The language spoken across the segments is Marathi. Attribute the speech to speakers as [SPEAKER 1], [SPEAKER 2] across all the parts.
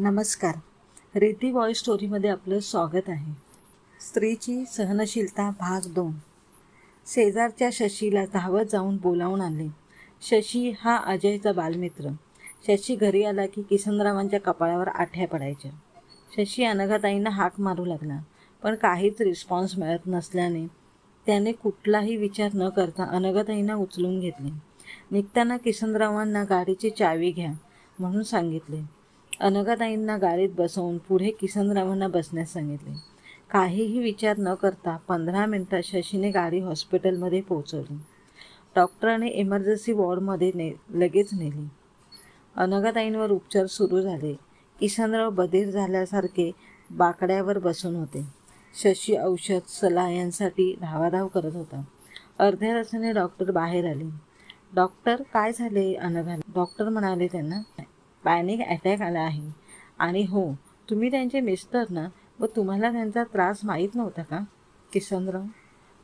[SPEAKER 1] नमस्कार. रेती बॉय स्टोरीमध्ये आपलं स्वागत आहे. स्त्रीची सहनशीलता भाग दोन. शेजारच्या शशीला धावत जाऊन बोलावून आले. शशी हा अजयचा बालमित्र. शशी घरी आला की किसनरावांच्या कपाळावर आठ्या पडायच्या. शशी अनघाताईंना हाक मारू लागला पण काहीच रिस्पॉन्स मिळत नसल्याने त्याने कुठलाही विचार न करता अनघाताईंना उचलून घेतले. निघताना किसनरावांना गाडीची चावी घ्या म्हणून सांगितले. अनघाताईंना गाडीत बसवून पुढे किसनरावांना बसण्यास सांगितले. काहीही विचार न करता पंधरा मिनिटात शशीने गाडी हॉस्पिटलमध्ये पोहोचवली. डॉक्टरांनी इमर्जन्सी वॉर्डमध्ये ने लगेच नेली. अनघाताईंवर उपचार सुरू झाले. किसनराव बधीर झाल्यासारखे बाकड्यावर बसून होते. शशी औषध सला यांसाठी धावाधाव करत होता. अर्ध्या तासाने डॉक्टर बाहेर आले. डॉक्टर काय झाले अनघाला डॉक्टर म्हणाले त्यांना पॅनिक अटॅक आला आहे. आणि हो तुम्ही त्यांचे मिस्टर ना व तुम्हाला त्यांचा त्रास माहीत नव्हता का? किसनराव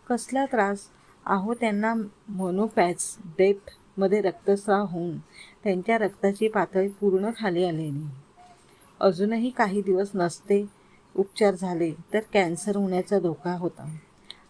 [SPEAKER 1] कसला त्रास? अहो त्यांना मोनोपॅच डेप्थमध्ये रक्तस्राव होऊन त्यांच्या रक्ताची पातळी पूर्ण खाली आलेली. अजूनही काही दिवस नसते उपचार झाले तर कॅन्सर होण्याचा धोका होता.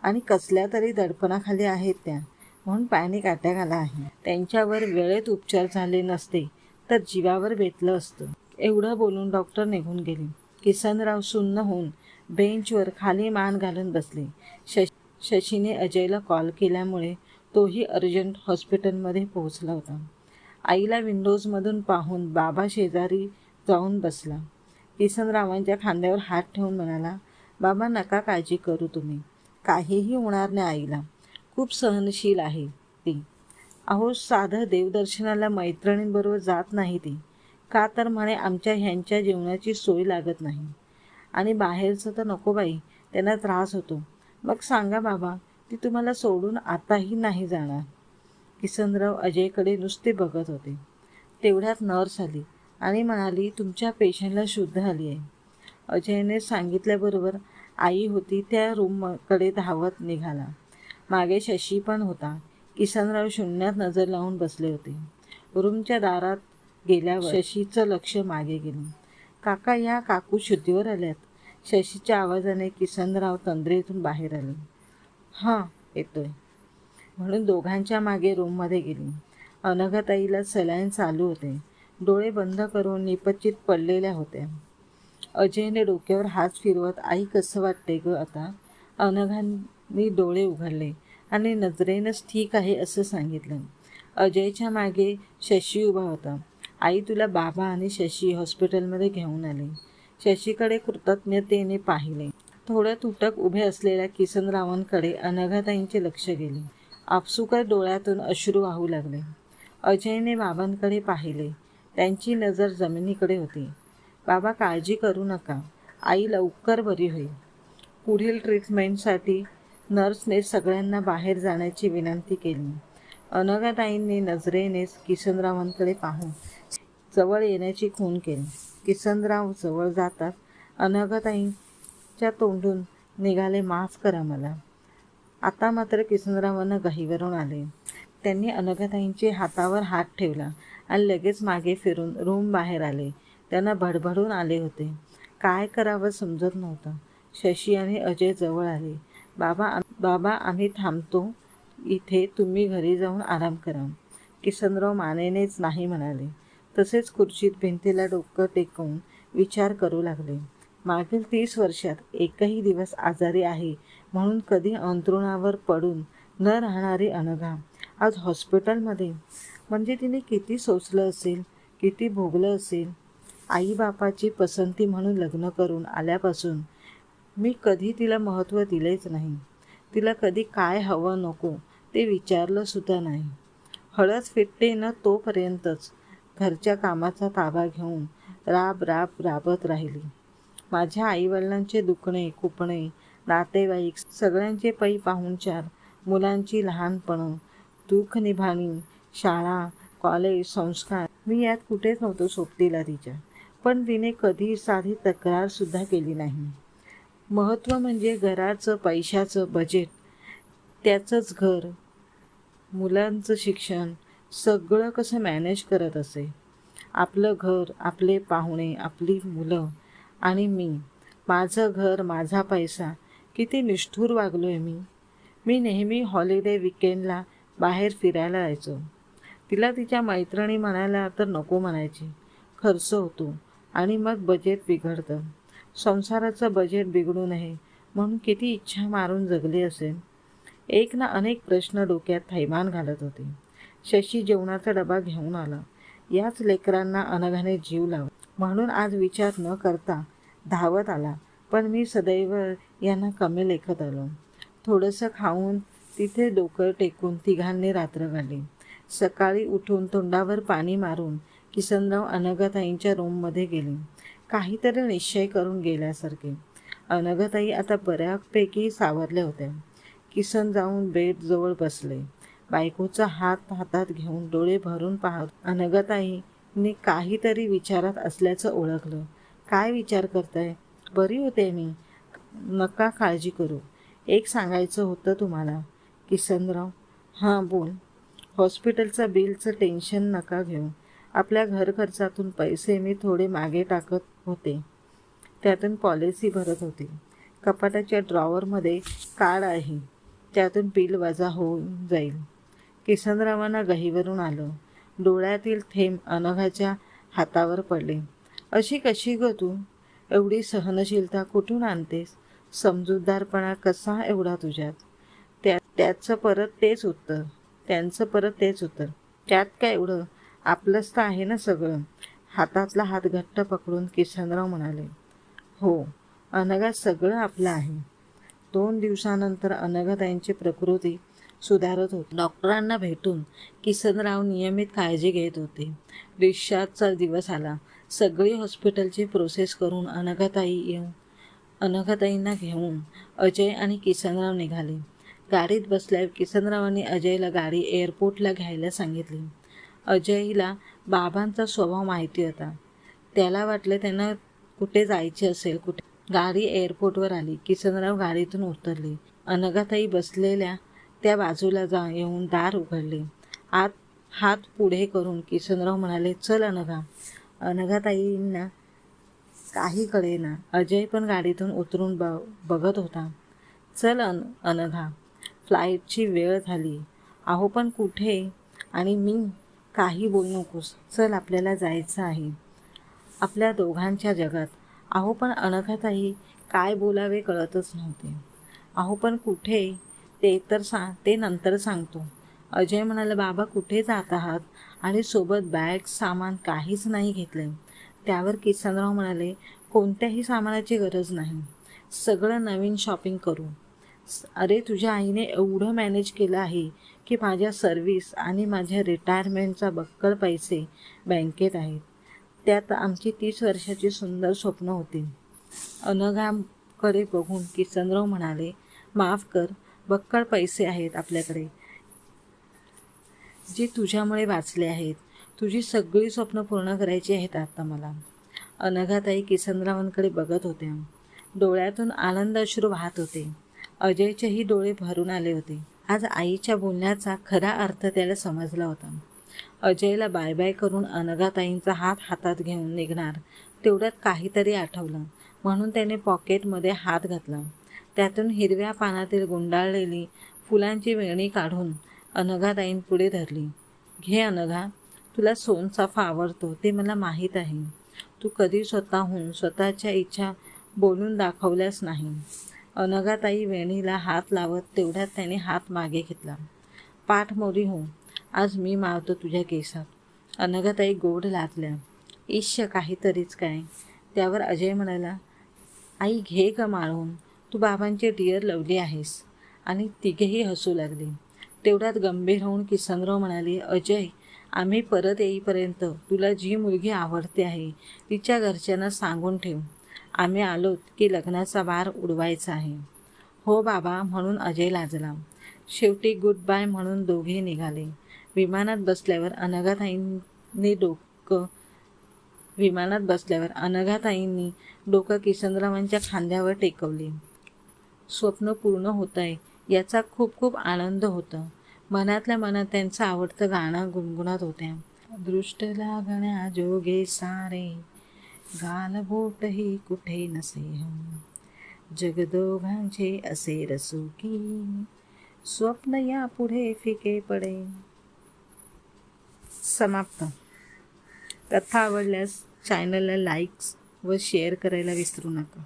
[SPEAKER 1] आणि कसल्या तरी दडपणाखाली आहेत त्या. म्हणून पॅनिक अटॅक आला आहे. त्यांच्यावर वेळेत उपचार झाले नसते. तर जीवावर बेतलं असतं. एवढं बोलून डॉक्टर निघून गेले. किसनराव सुन्न होऊन बेंचवर खाली मान घालून बसले. शश शशीने अजयला कॉल केल्यामुळे तोही अर्जंट हॉस्पिटलमध्ये पोहोचला होता. आईला विंडोजमधून पाहून बाबा शेजारी जाऊन बसला. किसनरावांच्या खांद्यावर हात ठेवून म्हणाला बाबा नका काळजी करू तुम्ही. काहीही होणार नाही आईला. खूप सहनशील आहे ती. अहो साधं देवदर्शनाला मैत्रिणींबरोबर जात नाही ती. का तर म्हणे आमच्या ह्यांच्या जेवणाची सोय लागत नाही. आणि बाहेरचं तर नको बाई त्यांना त्रास होतो. मग सांगा बाबा ती तुम्हाला सोडून आताही नाही जाणार. किसनराव अजयकडे नुसते बघत होते. तेवढ्यात नर्स आली आणि म्हणाली तुमच्या पेशंटला शुद्ध आली आहे. अजयने सांगितल्याबरोबर आई होती त्या रूमकडे धावत निघाला. मागे शशी पण होता. किसनराव शून्यात नजर लावून बसले होते. रूमच्या दारात गेल्यावर शशीचं लक्ष मागे गेलं. काका या काकू शुद्धीवर आल्यात. शशीच्या आवाजाने किसनराव तंद्रेतून बाहेर आले. हां येतोय. म्हणून दोघांच्या मागे रूममध्ये गेली. अनघताईला सलाईन चालू होते. डोळे बंद करून निपचित पडलेल्या होत्या. अजयने डोक्यावर हात फिरवत आई कसं वाटते ग आता? अनघांनी डोळे उघडले. आणि नजरेनंच ठीक आहे असं सांगितलं. अजयच्या मागे शशी उभा होता. आई तुला बाबा आणि शशी हॉस्पिटलमध्ये घेऊन आले. शशीकडे कृतज्ञतेने पाहिले. थोडं तुटक उभे असलेल्या किसनरावांकडे अनघाताईंचे लक्ष गेले. आपसुकर डोळ्यातून अश्रू वाहू लागले. अजयने बाबांकडे पाहिले. त्यांची नजर जमिनीकडे होती. बाबा काळजी करू नका. आई लवकर बरी होईल. पुढील ट्रीटमेंटसाठी नर्सने सगळ्यांना बाहेर जाण्याची विनंती केली. अनघाताईंनी नजरेनेच किसनरावांकडे पाहून जवळ येण्याची खून केली. किसनराव जवळ जातात अनघाताईंच्या तोंडून निघाले माफ करा मला. आता मात्र किसनरावांना गहीवरून आले. त्यांनी अनघाताईंचे हातावर हात ठेवला आणि लगेच मागे फिरून रूम बाहेर आले. त्यांना भडभडून आले होते. काय करावं समजत नव्हतं. शशी आणि अजय जवळ आले. बाबा बाबा आम्ही थांबतो. इथे तुम्ही घरी जाऊन आराम करा. किसनराव मानेनेच नाही म्हणाले. तसेच खुर्चीत भिंतीला डोकं टेकवून विचार करू लागले. मागील तीस वर्षात एकही दिवस आजारी आहे म्हणून कधी अंतरुणावर पडून न राहणारी अनघा आज हॉस्पिटलमध्ये. म्हणजे तिने किती सोचलं असेल किती भोगलं असेल? आईबापाची पसंती म्हणून लग्न करून आल्यापासून मी कधी तिला महत्त्व दिलेच नाही. तिला कधी काय हवं नको ते विचारलं सुद्धा नाही. हळद फिटते न तोपर्यंतच घरच्या कामाचा ताबा घेऊन राब राब राबत राहिली. माझ्या आईवडिलांचे दुखणे कुपणे नातेवाईक सगळ्यांचे पै पाहुणचार मुलांची लहानपणं दुःख निभाणी शाळा कॉलेज संस्कार मी यात कुठेच नव्हतो सोबतीला तिच्या. पण तिने कधी साधी तक्रारसुद्धा केली नाही. महत्त्व म्हणजे घराचं पैशाचं बजेट त्याचंच घर मुलांचं शिक्षण सगळं कसं मॅनेज करत असे. आपलं घर आपले पाहुणे आपली मुलं आणि मी. माझं घर माझा पैसा. किती निष्ठूर वागलो आहे मी. मी नेहमी हॉलिडे विकेंडला बाहेर फिरायला जायचो तिला तिच्या मैत्रिणी म्हणायला तर नको म्हणायची. खर्च होतो आणि मग बजेट बिघडतं. संसाराचं बजेट बिघडू नये म्हणून किती इच्छा मारून जगली असेल? एक ना अनेक प्रश्न डोक्यात थैमान घालत होते. शशी जेवणाचा डबा घेऊन आला. याच लेकरांना अनघाने जीव लाव म्हणून आज विचार न करता धावत आला. पण मी सदैव यांना कमी लेखत आलो. थोडंसं खाऊन तिथे डोकं टेकून तिघांनी रात्र घाली सकाळी उठून तोंडावर पाणी मारून किसनराव अनघताईंच्या रूममध्ये गेले. काहीतरी निश्चय करून गेल्यासारखे. अनघताई आता बऱ्यापैकी सावरल्या होत्या. किसन जाऊन बेडजवळ बसले. बायकोचा हात हातात घेऊन डोळे भरून पाहत अनघताईने काहीतरी विचारात असल्याचं ओळखलं. काय विचार करताय? बरी होते मी. नका काळजी करू. एक सांगायचं होतं तुम्हाला. किसनराव हां बोल. हॉस्पिटलचा बिलचं टेन्शन नका घेऊ. आपल्या घर खर्चातून पैसे मी थोडे मागे टाकत होते. त्यातून पॉलिसी भरत होते. कपाटाच्या ड्रॉवरमध्ये कार्ड आहे. त्यातून बिल वजा होऊन जाईल. किसनरावांना गहीवरून आलं. डोळ्यातील थेंब अनघाच्या हातावर पडले. अशी कशी ग तू? एवढी सहनशीलता कुठून आणतेस? समजूतदारपणा कसा एवढा तुझ्यात? त्या त्याचं परत तेच उत्तर. त्यांचं परत तेच उत्तर. त्यात काय एवढं? आपलंच तर आहे ना सगळं. हातातला हात घट्ट पकडून किसनराव म्हणाले हो अनघा सगळं आपलं आहे. दोन दिवसानंतर अनघाताईंची प्रकृती सुधारत होती. डॉक्टरांना भेटून किसनराव नियमित काळजी घेत होते. डिस्चार्जचा दिवस आला. सगळी हॉस्पिटलची प्रोसेस करून अनघाताई येऊन अनघाताईंना घेऊन अजय आणि किसनराव निघाले. गाडीत बसल्यावर किसनरावांनी अजयला गाडी एअरपोर्टला घ्यायला सांगितली. अजयला बाबांचा स्वभाव माहिती होता. त्याला वाटलं त्यांना कुठे जायचे असेल कुठे. गाडी एअरपोर्टवर आली. किसनराव गाडीतून उतरले. अनघाताई बसलेल्या त्या बाजूला जा येऊन दार उघडले. आत हात पुढे करून किसनराव म्हणाले चल अनघा अनघाताईंना काही कळेना. अजय पण गाडीतून उतरून ब बघत होता. चल अन अनघा फ्लाईटची वेळ झाली. अहो पण कुठे? आणि मी काही बोलू नकोस. चल आपल्याला जायचं आहे. आपल्या दोघांच्या जगात. अहो पण अनघाताही काय बोलावे कळतच नव्हते. अहो पण कुठे? ते तर सांग ते नंतर सांगतो. अजय म्हणाला बाबा कुठे जात आहात? आणि सोबत बॅग सामान काहीच नाही घेतले त्यावर किसनराव म्हणाले कोणत्याही सामानाची गरज नाही. सगळं नवीन शॉपिंग करू. अरे तुझ्या आईने एवढं मॅनेज केलं आहे की माझ्या सर्व्हिस आणि माझ्या रिटायरमेंटचा बक्कल पैसे बँकेत आहेत. त्यात आमची तीस वर्षाची सुंदर स्वप्न होती. अनघाकडे बघून किसनराव म्हणाले माफ कर बक्कळ पैसे आहेत आपल्याकडे. जे तुझ्यामुळे वाचले आहेत. तुझी सगळी स्वप्न पूर्ण करायची आहेत आता मला. अनघाताई किसनरावांकडे बघत होत्या. डोळ्यातून आनंद अश्रू वाहत होते. अजयचेही डोळे भरून आले होते. आज आईच्या बोलण्याचा खरा अर्थ त्याला समजला होता. अजयला बाय बाय करून अनघाताईंचा हात हातात घेऊन निघणार तेवढ्यात काहीतरी आठवलं. म्हणून त्याने पॉकेटमध्ये हात घातला. त्यातून हिरव्या पानातील गुंडाळलेली फुलांची वेणी काढून अनघाताईंपुढे धरली. घे अनघा तुला सोनसाफा आवडतो ते मला माहीत आहे. तू कधी स्वतःहून स्वतःच्या इच्छा बोलून दाखवल्यास नाही. अनघाताई वेणीला हात लावत तेवढ्यात त्याने हात मागे घेतला. पाठ मोरी हो आज मी मावतो तुझ्या केसात. अनघाताई गोड लादल्या. ईश्य काहीतरीच काय. त्यावर अजय म्हणाला आई घे ग माळून तू बाबांचे डिअर लवली आहेस. आणि तिघेही हसू लागले. तेवढ्यात गंभीर होऊन किसनराव म्हणाले अजय आम्ही परत येईपर्यंत तुला जी मुलगी आवडते आहे तिच्या घरच्यांना सांगून ठेव. आम्ही आलोत की लग्नाचा वार उडवायचा आहे. हो बाबा म्हणून अजय लाजला. शेवटी गुड बाय म्हणून दोघे निघाले. विमानात बसल्यावर अनघाताईंनी डोकं विमानात बसल्यावर अनघाताईंनी डोकं किसनरावांच्या खांद्यावर टेकवले. स्वप्न पूर्ण होत आहे याचा खूप खूप आनंद होता. मनातल्या मनात त्यांचं आवडतं गाणं गुणगुणत होत्या. दृष्ट लागण्या जोगे सारे. गालबोटही कुठे नसे जग दोघांचे असे रसुकी स्वप्न या पुढे फिके पडे. समाप्त. कथा आवडल्यास चॅनलला लाईक्स व शेअर करायला विसरू नका.